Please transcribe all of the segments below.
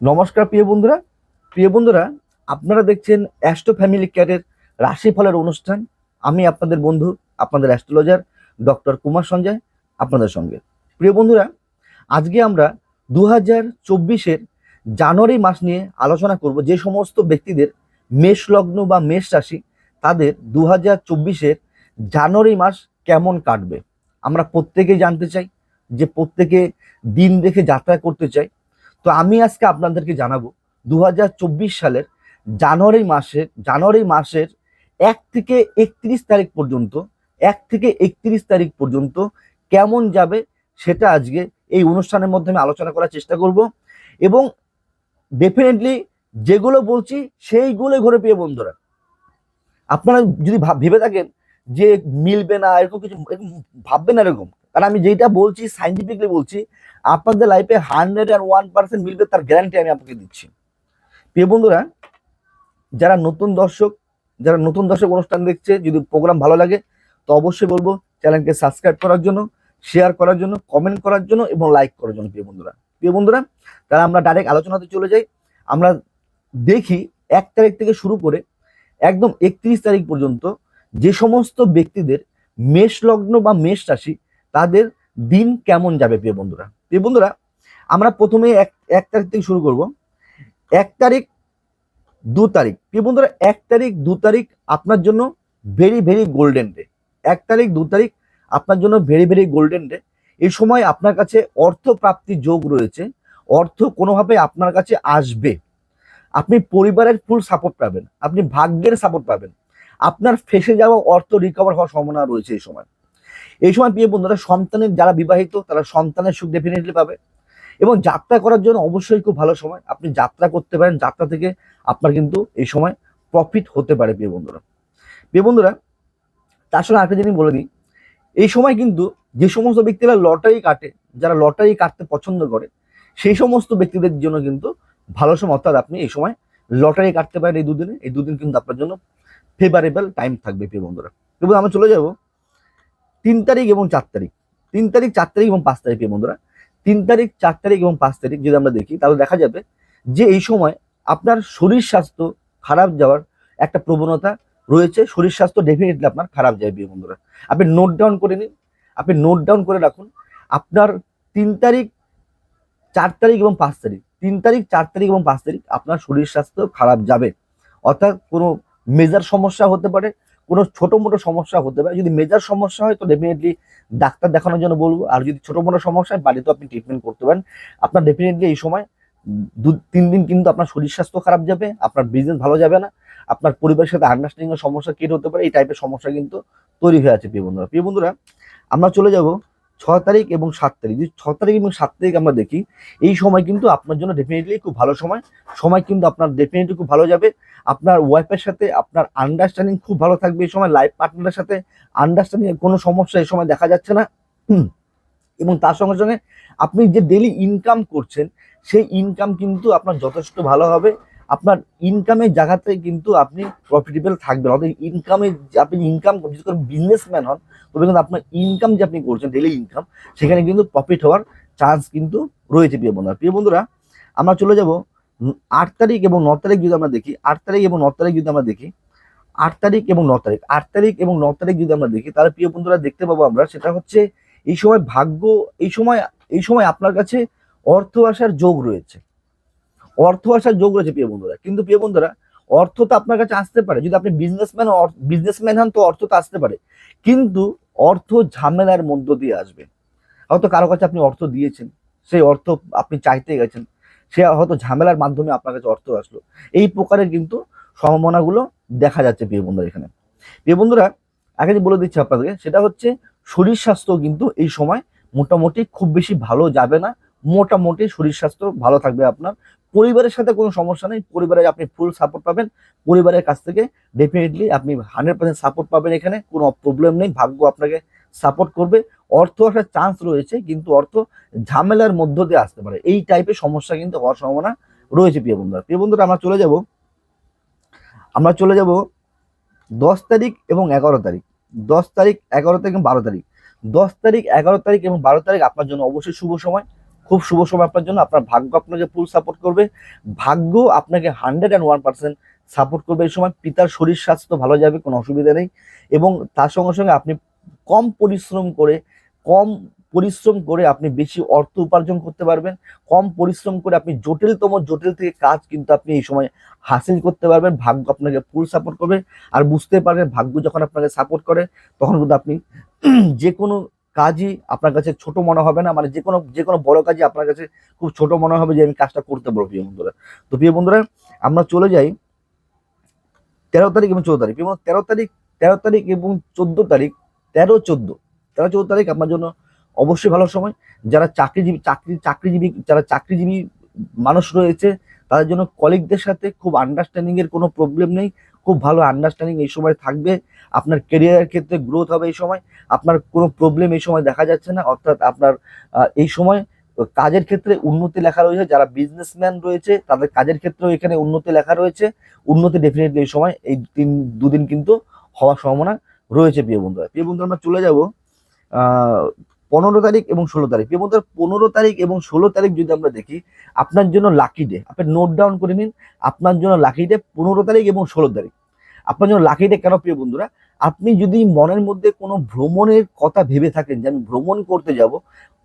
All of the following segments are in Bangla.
নমস্কার প্রিয় বন্ধুরা। প্রিয় বন্ধুরা, আপনারা দেখছেন অ্যাস্ট্রো ফ্যামিলি কেয়ারের রাশিফলের অনুষ্ঠান। আমি আপনাদের বন্ধু, আপনাদের অ্যাস্ট্রোলজার ডক্টর কুমার সঞ্জয়, আপনাদের সঙ্গে। প্রিয় বন্ধুরা, আজকে আমরা দু হাজার চব্বিশের জানুয়ারি মাস নিয়ে আলোচনা করব যে সমস্ত ব্যক্তিদের মেষ লগ্ন বা মেষ রাশি, তাদের দু হাজার চব্বিশের জানুয়ারি মাস কেমন কাটবে। আমরা প্রত্যেকেই জানতে চাই যে প্রত্যেকে দিন দেখে যাত্রা করতে চাই। তো আমি আজকে আপনাদেরকে জানাব দু হাজার চব্বিশ সালের জানুয়ারি মাসের জানুয়ারি মাসের এক থেকে একত্রিশ তারিখ পর্যন্ত, এক থেকে একত্রিশ তারিখ পর্যন্ত কেমন যাবে সেটা আজকে এই অনুষ্ঠানের মাধ্যমে আলোচনা করার চেষ্টা করব। এবং ডেফিনেটলি যেগুলো বলছি সেইগুলো ঘুরে পেয়ে বন্ধুরা। আপনারা যদি ভাব- থাকেন যে মিলবে না, এরকম কিছু ভাববেন না এরকম। কারণ আমি যেটা বলছি সাইন্টিফিকলি বলছি, আপনাদের লাইফে হান্ড্রেড অ্যান্ড ওয়ান পার্সেন্ট মিলবে, তার গ্যারান্টি আমি আপনাকে দিচ্ছি। প্রিয় বন্ধুরা, যারা নতুন দর্শক, যারা নতুন দর্শক অনুষ্ঠান দেখছে, যদি প্রোগ্রাম ভালো লাগে, তো অবশ্যই বলব চ্যানেলকে সাবস্ক্রাইব করার জন্য শেয়ার করার জন্য কমেন্ট করার জন্য এবং লাইক করার জন্য, প্রিয় বন্ধুরা। প্রিয় বন্ধুরা তারা আমরা ডাইরেক্ট আলোচনাতে চলে যাই। আমরা দেখি, এক তারিখ থেকে শুরু করে একদম একত্রিশ তারিখ পর্যন্ত যে সমস্ত ব্যক্তিদের মেষ লগ্ন বা মেষ রাশি তাদের দিন কেমন যাবে, প্রিয় বন্ধুরা? প্রিয় বন্ধুরা, আমরা প্রথমে এক এক তারিখ থেকে শুরু করব। এক তারিখ, দু তারিখ। প্রিয় বন্ধুরা, এক তারিখ, দু তারিখ আপনার জন্য ভেরি ভেরি গোল্ডেন ডে এক তারিখ, দু তারিখ আপনার জন্য ভেরি ভেরি গোল্ডেন ডে এই সময় আপনার কাছে অর্থ প্রাপ্তির যোগ রয়েছে। অর্থ কোনোভাবে আপনার কাছে আসবে। আপনি পরিবারের ফুল সাপোর্ট পাবেন। আপনি ভাগ্যের সাপোর্ট পাবেন। আপনার ফেসে যাওয়া অর্থ রিকভার হওয়ার সম্ভাবনা রয়েছে এই সময়। এই সময় প্রিয় বন্ধুরা, সন্তানের যারা বিবাহিত, তারা সন্তানের সুখ ডেফিনেটলি পাবে। এবং যাত্রা করার জন্য অবশ্যই খুব ভালো সময়। আপনি যাত্রা করতে পারেন, যাত্রা থেকে আপনার কিন্তু এই সময় প্রফিট হতে পারে প্রিয় বন্ধুরা। প্রিয় বন্ধুরা, তার সঙ্গে আরেকটা জিনিস বলে দিই। এই সময় কিন্তু যে সমস্ত ব্যক্তিরা লটারি কাটে, যারা লটারি কাটতে পছন্দ করে, সেই সমস্ত ব্যক্তিদের জন্য কিন্তু ভালো সময়। অর্থাৎ আপনি এই সময় লটারি কাটতে পারেন এই দুদিনে। এই দুদিন কিন্তু আপনার জন্য ফেভারেবল টাইম থাকবে প্রিয় বন্ধুরা। এবং আমরা চলে যাব তিন তারিখ এবং চার তারিখ। তিন তারিখ, চার তারিখ এবং পাঁচ তারিখ বন্ধুরা। তিন তারিখ, চার তারিখ এবং পাঁচ তারিখ যদি আমরা দেখি, তাহলে দেখা যাবে যে এই সময় আপনার শরীর স্বাস্থ্য খারাপ যাওয়ার একটা প্রবণতা রয়েছে। শরীর স্বাস্থ্য ডেফিনেটলি আপনার খারাপ যায়, প্রিয় বন্ধুরা। আপনি নোট ডাউন করে নিন। আপনি নোট ডাউন করে রাখুন। আপনার তিন তারিখ, চার তারিখ এবং পাঁচ তারিখ। তিন তারিখ, চার তারিখ এবং পাঁচ তারিখ আপনার শরীর স্বাস্থ্য খারাপ যাবে। অর্থাৎ কোনো মেজার সমস্যা হতে পারে কোনো ছোটো মোটো সমস্যা হতে পারে। যদি মেজার সমস্যা হয়, তো ডেফিনেটলি ডাক্তার দেখানোর জন্য বলব। আর যদি ছোটো মোটো সমস্যা হয়, বাড়িতেও আপনি ট্রিটমেন্ট করতে পারেন। আপনার ডেফিনেটলি এই সময় দু, তিন দিন কিন্তু আপনার শরীর স্বাস্থ্য খারাপ যাবে, আপনার বিজনেস ভালো যাবে না, আপনার পরিবারের সাথে আন্ডারস্ট্যান্ডিংয়ের সমস্যা ক্রিয়েট হতে পারে, এই টাইপের সমস্যা কিন্তু তৈরি হয়ে আছে প্রিয় বন্ধুরা। প্রিয় বন্ধুরা, আমরা চলে যাব ছ তারিখ এবং সাত তারিখ। যদি ছ তারিখ এবং সাত তারিখ আমরা দেখি, এই সময় কিন্তু আপনার জন্য ডেফিনেটলি খুব ভালো সময়। সময় কিন্তু আপনার ডেফিনেটলি খুব ভালো যাবে। আপনার ওয়াইফের সাথে আপনার আন্ডারস্ট্যান্ডিং খুব ভালো থাকবে এই সময় লাইফ পার্টনারের সাথে আন্ডারস্ট্যান্ডিং কোনো সমস্যা এই সময় দেখা যাচ্ছে না। এবং তার সঙ্গে সঙ্গে আপনি যে ডেলি ইনকাম করছেন, সেই ইনকাম কিন্তু আপনার যথেষ্ট ভালো হবে। আপনার ইনকামের জায়গাতে কিন্তু আপনি প্রফিটেবল থাকবেন। অর্থাৎ ইনকামে আপনি ইনকাম বিশেষ করে বিজনেসম্যান হন, তবে কিন্তু আপনার ইনকাম যে আপনি করছেন ডেলি ইনকাম সেখানে কিন্তু প্রফিট হওয়ার চান্স কিন্তু রয়েছে, প্রিয় বন্ধুরা। প্রিয় বন্ধুরা, আমরা চলে যাব আট তারিখ এবং ন তারিখ যদি আমরা দেখি, আট তারিখ এবং ন তারিখ যদি আমরা দেখি, আট তারিখ এবং ন তারিখ, আট তারিখ এবং ন তারিখ যদি আমরা দেখি, তাহলে প্রিয় বন্ধুরা দেখতে পাবো আমরা, সেটা হচ্ছে এই সময় ভাগ্য, এই সময় এই সময় আপনার কাছে অর্থ আসার যোগ রয়েছে। অর্থ আসার যোগ রয়েছে প্রিয় বন্ধুরা। কিন্তু প্রিয় বন্ধুরা, অর্থ তো আপনার কাছে আসতে পারে। যদি আপনি বিজনেসম্যান বিজনেসম্যান হন তো অর্থ তো আসতে পারে। কিন্তু অর্থ ঝামেলার মধ্য দিয়ে আসবে। হয়তো কারও কাছে আপনি অর্থ দিয়েছেন, সেই অর্থ আপনি চাইতে গেছেন, সে হয়তো ঝামেলার মাধ্যমে আপনার কাছে অর্থ আসলো। এই প্রকারের কিন্তু সম্ভাবনাগুলো দেখা যাচ্ছে প্রিয় বন্ধুরা এখানে। প্রিয় বন্ধুরা, আগে যে বলে দিচ্ছি আপনাদেরকে, সেটা হচ্ছে শরীর স্বাস্থ্য কিন্তু এই সময় মোটামুটি খুব বেশি ভালো যাবে না। মোটামুটি শরীর স্বাস্থ্য ভালো থাকবে আপনার। পরিবারের সাথে কোনো সমস্যা নেই। পরিবারে আপনি ফুল সাপোর্ট পাবেন। পরিবারের কাছ থেকে ডেফিনেটলি আপনি হান্ড্রেড পার্সেন্ট সাপোর্ট পাবেন এখানে। কোনো প্রবলেম নেই। ভাগ্য আপনাকে সাপোর্ট করবে। অর্থ আসার চান্স রয়েছে, কিন্তু অর্থ ঝামেলার মধ্য দিয়ে আসতে পারে। এই টাইপের সমস্যা কিন্তু হওয়ার সম্ভাবনা রয়েছে প্রিয় বন্ধুরা। প্রিয় বন্ধুরা, আমরা চলে যাব, আমরা চলে যাব দশ তারিখ এবং এগারো তারিখ। দশ তারিখ, এগারো তারিখ এবং বারো তারিখ। দশ তারিখ, এগারো তারিখ এবং বারো তারিখ আপনার জন্য অবশ্যই শুভ সময়। খুব শুভ সময় আপনার জন্য। আপনার ভাগ্য আপনাকে ফুল সাপোর্ট করবে। ভাগ্য আপনাকে hundred and one percent support করবে এই সময়। পিতার শরীর স্বাস্থ্য ভালো যাবে, কোনো অসুবিধা নেই। এবং তার সঙ্গে সঙ্গে আপনি কম পরিশ্রম করে, কম পরিশ্রম করে আপনি বেশি অর্থ উপার্জন করতে পারবেন। কম পরিশ্রম করে আপনি জটিলতম জটিল থেকে কাজ কিন্তু আপনি এই সময় হাসিল করতে পারবেন। ভাগ্য আপনাকে ফুল সাপোর্ট করবে। আর বুঝতে পারবেন, ভাগ্য যখন আপনাকে সাপোর্ট করে, তখন কিন্তু আপনি যে কোনো কাজই আপনার কাছে ছোট মনে হবে না মানে যে কোনো যে কোনো বড় কাজই আপনার কাছে খুব ছোট মনে হবে যে আমি কাজটা করতে পারব প্রিয় বন্ধুরা। তো প্রিয় বন্ধুরা, আমরা চলে যাই তেরো তারিখ এবং চোদ্দ তারিখ। এবং তেরো তারিখ তেরো তারিখ এবং চোদ্দ তারিখ, তেরো, চোদ্দ তেরো, চোদ্দ তারিখ আপনার জন্য অবশ্যই ভালো সময়। যারা চাকরিজীবী, চাকরি, চাকরিজীবী, যারা চাকরিজীবী মানুষ রয়েছে, তাদের জন্য কলিগদের সাথে খুব আন্ডারস্ট্যান্ডিংয়ের কোনো প্রবলেম নেই, খুব ভালো আন্ডারস্ট্যান্ডিং এই সময় থাকবে। আপনার কেরিয়ারের ক্ষেত্রে গ্রোথ হবে এই সময়, আপনার কোনো প্রবলেম এই সময় দেখা যাচ্ছে না, অর্থাৎ আপনার এই সময় কাজের ক্ষেত্রে উন্নতি লেখা রয়েছে, যারা বিজনেসম্যান রয়েছে, তাদের কাজের ক্ষেত্রেও এখানে উন্নতি লেখা রয়েছে, উন্নতি ডেফিনেটলি এই সময়, এই তিন, দুদিন কিন্তু হওয়ার সম্ভাবনা রয়েছে প্রিয় বন্ধুরা। প্রিয় বন্ধুরা, আমরা চলে যাব পনেরো তারিখ এবং ষোলো তারিখ। প্রিয় বন্ধুরা, পনেরো তারিখ এবং ষোলো তারিখ যদি আমরা দেখি, আপনার জন্য লাকি ডে আপনি নোট ডাউন করে নিন, আপনার জন্য লাকি ডে পনেরো তারিখ এবং ষোলো তারিখ। আপনার জন্য লাকি ডে কেন প্রিয় বন্ধুরা? আপনি যদি মনের মধ্যে কোনো ভ্রমণের কথা ভেবে থাকেন যে আমি ভ্রমণ করতে যাব,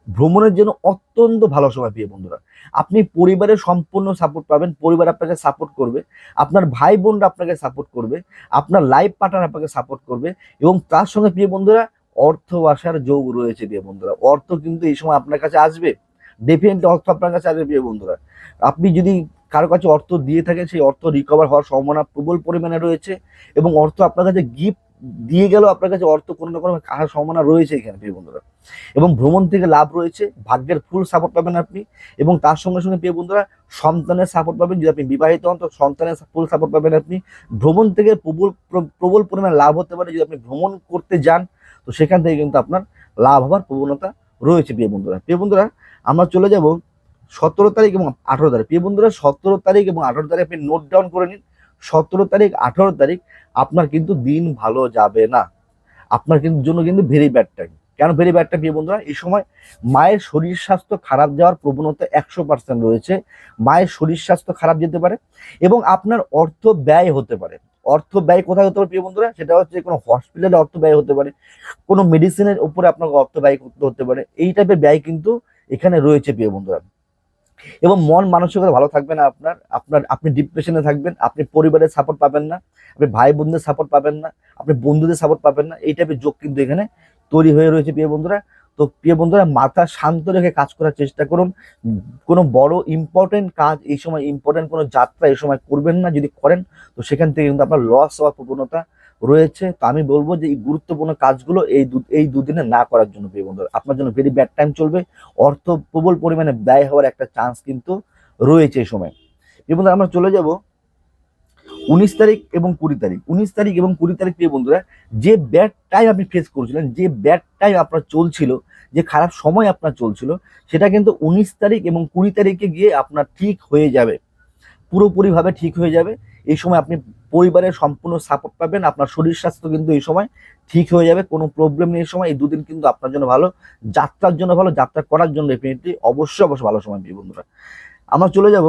ভ্রমণের জন্য অত্যন্ত ভালো সময় প্রিয় বন্ধুরা। আপনি পরিবারের সম্পূর্ণ সাপোর্ট পাবেন, পরিবার আপনাকে সাপোর্ট করবে, আপনার ভাই বোনরা আপনাকে সাপোর্ট করবে, আপনার লাইফ পার্টনার আপনাকে সাপোর্ট করবে এবং তার সঙ্গে প্রিয় বন্ধুরা, অর্থ আসার যোগ রয়েছে প্রিয় বন্ধুরা। অর্থ কিন্তু এই সময় আপনার কাছে আসবে। ডেফিনেটলি অর্থ আপনার কাছে আসবে প্রিয় বন্ধুরা। আপনি যদি কারও কাছে অর্থ দিয়ে থাকে, সেই অর্থ রিকভার হওয়ার সম্ভাবনা প্রবল পরিমাণে রয়েছে এবং অর্থ আপনার কাছে গিফট দিয়ে গেলেও আপনার কাছে অর্থ কোনো না কোনো আসার সম্ভাবনা রয়েছে এখানে, প্রিয় বন্ধুরা। এবং ভ্রমণ থেকে লাভ রয়েছে, ভাগ্যের ফুল সাপোর্ট পাবেন আপনি এবং তার সঙ্গে সঙ্গে, প্রিয় বন্ধুরা, সন্তানের সাপোর্ট পাবেন, যদি আপনি বিবাহিত হন, তো সন্তানের ফুল সাপোর্ট পাবেন আপনি। ভ্রমণ থেকে প্রবল প্র- প্রবল পরিমাণে লাভ হতে পারে যদি আপনি ভ্রমণ করতে যান, তো সেখান থেকে কিন্তু আপনার লাভ হওয়ার প্রবণতা রয়েছে, প্রিয় বন্ধুরা। প্রিয় বন্ধুরা, আমরা চলে যাব সতেরো তারিখ এবং আঠারো তারিখ। প্রিয় বন্ধুরা, সতেরো তারিখ এবং আঠারো তারিখ আপনি নোট ডাউন করে নিন। সতেরো তারিখ, আঠারো তারিখ, আপনার কিন্তু দিন ভালো যাবে না। আপনার কিন্তু জন্য কিন্তু ভেরি ব্যাড টাইম কেন ভেরি ব্যাড টাইম প্রিয় বন্ধুরা? এই সময় মায়ের শরীর স্বাস্থ্য খারাপ যাওয়ার প্রবণতা একশো পার্সেন্ট রয়েছে। মায়ের শরীর স্বাস্থ্য খারাপ যেতে পারে এবং আপনার অর্থ ব্যয় হতে পারে। অর্থ ব্যয় কোথায় হতে পারে, প্রিয় বন্ধুরা? সেটা হচ্ছে কোনো হসপিটালে অর্থ ব্যয় হতে পারে, কোনো মেডিসিনের উপরে আপনাকে অর্থ ব্যয় করতে হতে পারে। এই টাইপের ব্যয় কিন্তু এখানে রয়েছে, প্রিয় বন্ধুরা। এবং মন মানসিকতা ভালো থাকবে না আপনার। আপনার, আপনি ডিপ্রেশনে থাকবেন, আপনি পরিবারের সাপোর্ট পাবেন না, আপনি ভাই বোনদের সাপোর্ট পাবেন না, আপনি বন্ধুদের সাপোর্ট পাবেন না। এই টাইপের যোগ কিন্তু এখানে তৈরি হয়ে রয়েছে, প্রিয় বন্ধুরা। তো প্রিয় বন্ধুরা, মাথা শান্ত রেখে কাজ করার চেষ্টা করুন। কোনো বড় ইম্পর্টেন্ট কাজ এই সময় ইম্পর্টেন্ট কোনো যাত্রা এই সময় করবেন না যদি করেন, তো সেখান থেকে কিন্তু আপনার লস হওয়ার প্রবণতা রয়েছে, তো আমি বলব যে এই গুরুত্বপূর্ণ কাজগুলো এই এই দুদিনে না করার জন্য প্রিয় বন্ধুরা। আপনার জন্য ভেরি ব্যাড টাইম চলবে। অর্থ প্রবল পরিমাণে ব্যয় হওয়ার একটা চান্স কিন্তু রয়েছে এই সময়। প্রিয় বন্ধুরা, আমরা চলে যাব উনিশ তারিখ এবং কুড়ি তারিখ। উনিশ তারিখ এবং কুড়ি তারিখ প্রিয় বন্ধুরা, যে ব্যাড টাইম আপনি ফেস করছিলেন, যে ব্যাড টাইম আপনার চলছিল, যে খারাপ সময় আপনার চলছিল, সেটা কিন্তু উনিশ তারিখ এবং কুড়ি তারিখে গিয়ে আপনার ঠিক হয়ে যাবে। পুরোপুরিভাবে ঠিক হয়ে যাবে। এই সময় আপনি পরিবারের সম্পূর্ণ সাপোর্ট পাবেন, আপনার শরীর স্বাস্থ্য কিন্তু এই সময় ঠিক হয়ে যাবে, কোনো প্রবলেম নেই এই সময়। এই দুদিন কিন্তু আপনার জন্য ভালো, যাত্রার জন্য ভালো, যাত্রা করার জন্য ডেফিনেটলি অবশ্যই অবশ্যই ভালো সময় প্রিয় বন্ধুরা। আমরা চলে যাব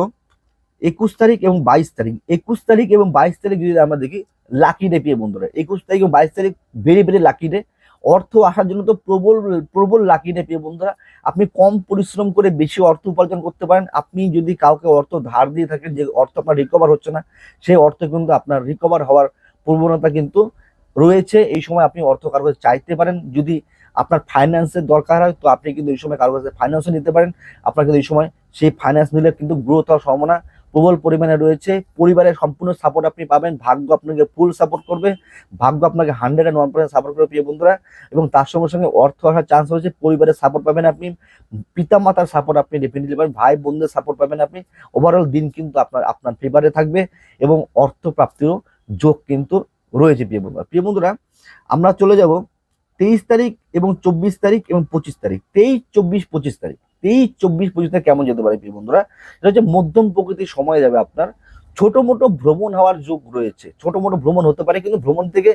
একুশ তারিখ এবং বাইশ তারিখ। একুশ তারিখ এবং বাইশ তারিখ যদি আমরা দেখি লাকি ডে প্রিয় বন্ধুরা। একুশ তারিখ এবং বাইশ তারিখ ভেরি ভেরি লাকি ডে অর্থ আসার জন্য তো প্রবল প্রবল লাকি প্রিয় বন্ধুরা। আপনি কম পরিশ্রম করে বেশি অর্থ উপার্জন করতে পারেন। আপনি যদি কাউকে অর্থ ধার দিয়ে থাকেন যে অর্থ আপনার রিকভার হচ্ছে না, সেই অর্থ কিন্তু আপনার রিকভার হওয়ার প্রবণতা কিন্তু রয়েছে। এই সময় আপনি অর্থ কারও কাছে চাইতে পারেন। যদি আপনার ফাইন্যান্সের দরকার হয়, তো আপনি কিন্তু এই সময় কারও কাছে ফাইন্যান্সও নিতে পারেন। আপনার কিন্তু এই সময় সেই ফাইন্যান্স নিলে কিন্তু গ্রোথ হওয়ার সম্ভাবনা প্রবল পরিমাণে রয়েছে। পরিবারের সম্পূর্ণ সাপোর্ট আপনি পাবেন। ভাগ্য আপনাকে ফুল সাপোর্ট করবে। ভাগ্য আপনাকে hundred and one percent support করবে প্রিয় বন্ধুরা। এবং তার সঙ্গে সঙ্গে অর্থ আসার চান্স রয়েছে। পরিবারের সাপোর্ট পাবেন আপনি। পিতা মাতার সাপোর্ট আপনি ডেফিনেটলি পাবেন। ভাই বোনদের সাপোর্ট পাবেন আপনি। ওভারঅল দিন কিন্তু আপনার আপনার ফেভারে থাকবে। এবং অর্থ প্রাপ্তিরও যোগ কিন্তু রয়েছে প্রিয় বন্ধুরা। প্রিয় বন্ধুরা, আমরা চলে যাব তেইশ তারিখ এবং চব্বিশ তারিখ এবং পঁচিশ তারিখ। তেইশ, চব্বিশ, পঁচিশ তারিখ। তেইশ, চব্বিশ, পঁচিশ তারিখ কেমন যেতে পারে প্রিয় বন্ধুরা? এটা হচ্ছে মধ্যম প্রকৃতির সময় যাবে আপনার। ছোট মোটো ভ্রমণ হওয়ার যোগ রয়েছে। ছোট মোটো ভ্রমণ হতে পারে কিন্তু ভ্রমণ থেকে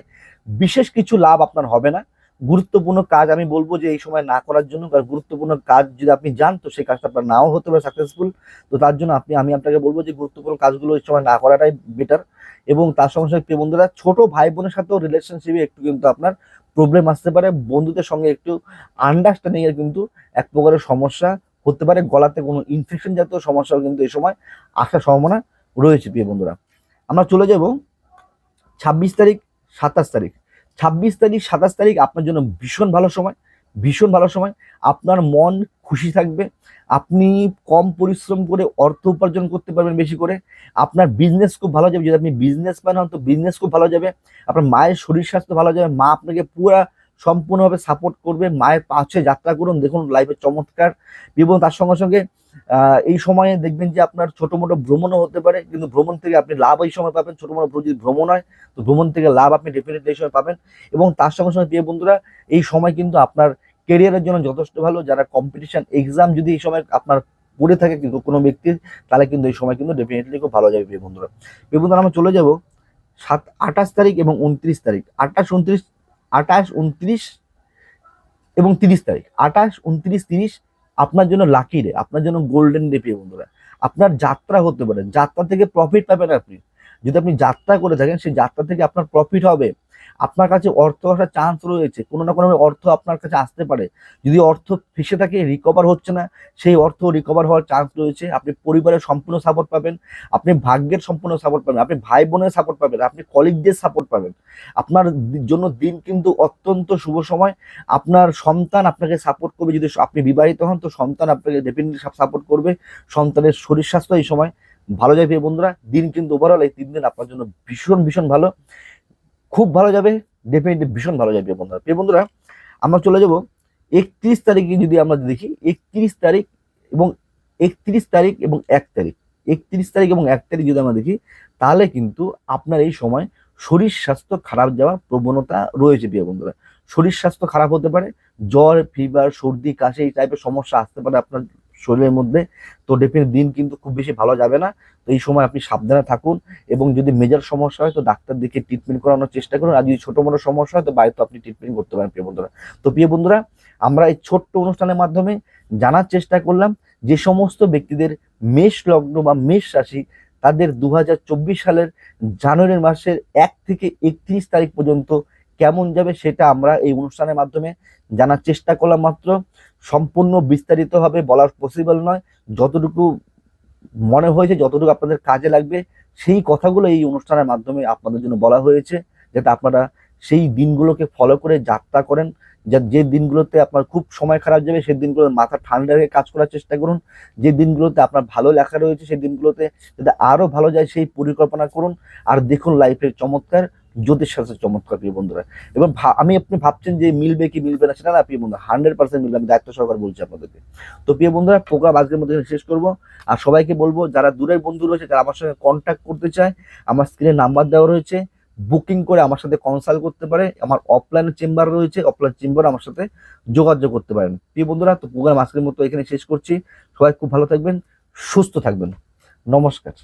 বিশেষ কিছু লাভ আপনার হবে না। গুরুত্বপূর্ণ কাজ আমি বলব যে এই সময় না করার জন্য, কারণ গুরুত্বপূর্ণ কাজ যদি আপনি যান, তো সেই কাজটা আপনার নাও হতে পারে সাকসেসফুল তো তার জন্য আপনি, আমি আপনাকে বলব যে গুরুত্বপূর্ণ কাজগুলো এই সময় না করাটাই বেটার এবং তার সঙ্গে সঙ্গে বন্ধুরা, ছোট ভাই বোনের সাথেও রিলেশনশিপে একটু কিন্তু আপনার প্রবলেম আসতে পারে, বন্ধুদের সঙ্গে একটু আন্ডারস্ট্যান্ডিং এর কিন্তু এক প্রকারের সমস্যা হতে পারে, গলাতে কোনো ইনফেকশন জাতীয় সমস্যাও কিন্তু এই সময় আসার সম্ভাবনা রয়েছে, প্রিয় বন্ধুরা। আমরা চলে যাব ছাব্বিশ তারিখ, সাতাশ তারিখ। ছাব্বিশ তারিখ, সাতাশ তারিখ আপনার জন্য ভীষণ ভালো সময়। ভীষণ ভালো সময়। আপনার মন খুশি থাকবে। আপনি কম পরিশ্রম করে অর্থ উপার্জন করতে পারবেন বেশি করে। আপনার বিজনেস খুব ভালো যাবে। যদি আপনি বিজনেস ম্যান হন, তো বিজনেস খুব ভালো যাবে। আপনার মায়ের শরীর স্বাস্থ্য ভালো যাবে। মা আপনাকে পুরা সম্পূর্ণভাবে সাপোর্ট করবে। মায়ের পাশে যাত্রা করুন। দেখুন লাইফের চমৎকার। এবং তার সঙ্গে সঙ্গে এই সময়ে দেখবেন যে আপনার ছোট মোটো ভ্রমণও হতে পারে। কিন্তু ভ্রমণ থেকে আপনি লাভ এই সময় পাবেন। ছোটো মোটো যদি ভ্রমণ হয়, তো ভ্রমণ থেকে লাভ আপনি ডেফিনেটলি এই সময় পাবেন। এবং তার সঙ্গে সঙ্গে প্রিয় বন্ধুরা, এই সময় কিন্তু আপনার কেরিয়ারের জন্য যথেষ্ট ভালো, যারা কম্পিটিশন এক্সাম যদি এই সময় আপনার পড়ে থাকে কিন্তু কোনো ব্যক্তির, তাহলে কিন্তু এই সময় কিন্তু ডেফিনেটলি খুব ভালো যাবে বন্ধুরা। বন্ধুরা, আমরা চলে যাব সাত, আঠাশ তারিখ এবং উনত্রিশ তারিখ। আঠাশ, উনত্রিশ আঠাশ, উনত্রিশ এবং তিরিশ তারিখ। আঠাশ, উনত্রিশ, তিরিশ আপনার জন্য লাকি ডে আপনার জন্য গোল্ডেন ডে প্রিয় বন্ধুরা। আপনার যাত্রা হতে পারে, যাত্রা থেকে প্রফিট পাবেন আপনি। যদি আপনি যাত্রা করে থাকেন, সেই যাত্রা থেকে আপনার প্রফিট হবে। আপনার কাছে অর্থ আসার চান্স রয়েছে। কোনো না কোনো অর্থ আপনার কাছে আসতে পারে। যদি অর্থ ফেসে থাকে রিকভার হচ্ছে না, সেই অর্থ রিকভার হওয়ার চান্স রয়েছে। আপনি পরিবারের সম্পূর্ণ সাপোর্ট পাবেন, আপনি ভাগ্যের সম্পূর্ণ সাপোর্ট পাবেন, আপনি ভাই বোনের সাপোর্ট পাবেন, আপনি কলিগদের সাপোর্ট পাবেন। আপনার জন্য দিন কিন্তু অত্যন্ত শুভ সময়। আপনার সন্তান আপনাকে সাপোর্ট করবে। যদি আপনি বিবাহিত হন, তো সন্তান আপনাকে ডেফিনেটলি সাপোর্ট করবে। সন্তানের শরীর স্বাস্থ্য এই সময় ভালো প্রিয় বন্ধুরা, দিন কিন্তু ওভারঅল এই তিন দিন আপনার জন্য ভীষণ ভীষণ ভালো। খুব ভালো যাবে ডেফিনেটলি ভীষণ ভালো যাবে বন্ধুরা। প্রিয় বন্ধুরা, আমরা চলে যাব একত্রিশ তারিখে যদি আমরা দেখি, একত্রিশ তারিখ এবং একত্রিশ তারিখ এবং এক তারিখ। একত্রিশ তারিখ এবং এক তারিখ যদি আমরা দেখি, তাহলে কিন্তু আপনার এই সময় শরীর স্বাস্থ্য খারাপ যাওয়ার প্রবণতা রয়েছে, প্রিয় বন্ধুরা। শরীর স্বাস্থ্য খারাপ হতে পারে, জ্বর ফিভার সর্দি, কাশি এই টাইপের সমস্যা আসতে পারে আপনার শরীরের মধ্যে, তো ডেফিনেট দিন কিন্তু খুব বেশি ভালো যাবে না। তো এই সময় আপনি সাবধানে থাকুন এবং যদি মেজর সমস্যা হয়, তো ডাক্তার দেখে ট্রিটমেন্ট করানোর চেষ্টা করুন। আর যদি ছোটো মোটো সমস্যা হয়, তো বাড়িতে আপনি ট্রিটমেন্ট করতে পারেন, প্রিয় বন্ধুরা। তো প্রিয় বন্ধুরা, আমরা এই ছোট্ট অনুষ্ঠানের মাধ্যমে জানার চেষ্টা করলাম, যে সমস্ত ব্যক্তিদের মেষ লগ্ন বা মেষ রাশি, তাদের দু হাজার চব্বিশ সালের জানুয়ারি মাসের এক থেকে একত্রিশ তারিখ পর্যন্ত কেমন যাবে, সেটা আমরা এই অনুষ্ঠানের মাধ্যমে জানার চেষ্টা করলাম মাত্র। সম্পূর্ণ বিস্তারিতভাবে বলার পসিবল নয়। যতটুকু মনে হয়েছে, যতটুকু আপনাদের কাজে লাগবে, সেই কথাগুলো এই অনুষ্ঠানের মাধ্যমে আপনাদের জন্য বলা হয়েছে, যাতে আপনারা সেই দিনগুলোকে ফলো করে যাত্রা করেন। যা, যে দিনগুলোতে আপনার খুব সময় খারাপ যাবে, সেই দিনগুলোতে মাথা ঠান্ডা রেখে কাজ করার চেষ্টা করুন। যে দিনগুলোতে আপনার ভালো লেখা রয়েছে, সেই দিনগুলোতে যাতে আরও ভালো যায়, সেই পরিকল্পনা করুন। আর দেখুন লাইফের চমৎকার। জ্যোতিষ শাস্ত্রের চমৎকার প্রিয় বন্ধুরা। এবং আমি আপনি ভাবছেন যে মিলবে কি মিলবে না, সেটা না প্রিয় বন্ধু হান্ড্রেড পার্সেন্ট মিলবে, আমি দায়িত্ব সহকার বলছি আপনাদেরকে। তো প্রিয় বন্ধুরা, প্রোগ্রাম আজকের মধ্যে শেষ করব। আর সবাইকে বলব, যারা দূরের বন্ধু রয়েছে যারা আমার সঙ্গে কন্ট্যাক্ট করতে চায়, আমার স্ক্রিনে নাম্বার দেওয়া রয়েছে বুকিং করে আমার সাথে কনসাল্ট করতে পারে, আমার অফলাইন চেম্বার রয়েছে অফলাইন চেম্বার আমার সাথে যোগাযোগ করতে পারেন। প্রিয় বন্ধুরা, তো প্রোগ্রাম আজকের মতো এখানে শেষ করছি। সবাই খুব ভালো থাকবেন, সুস্থ থাকবেন। নমস্কার।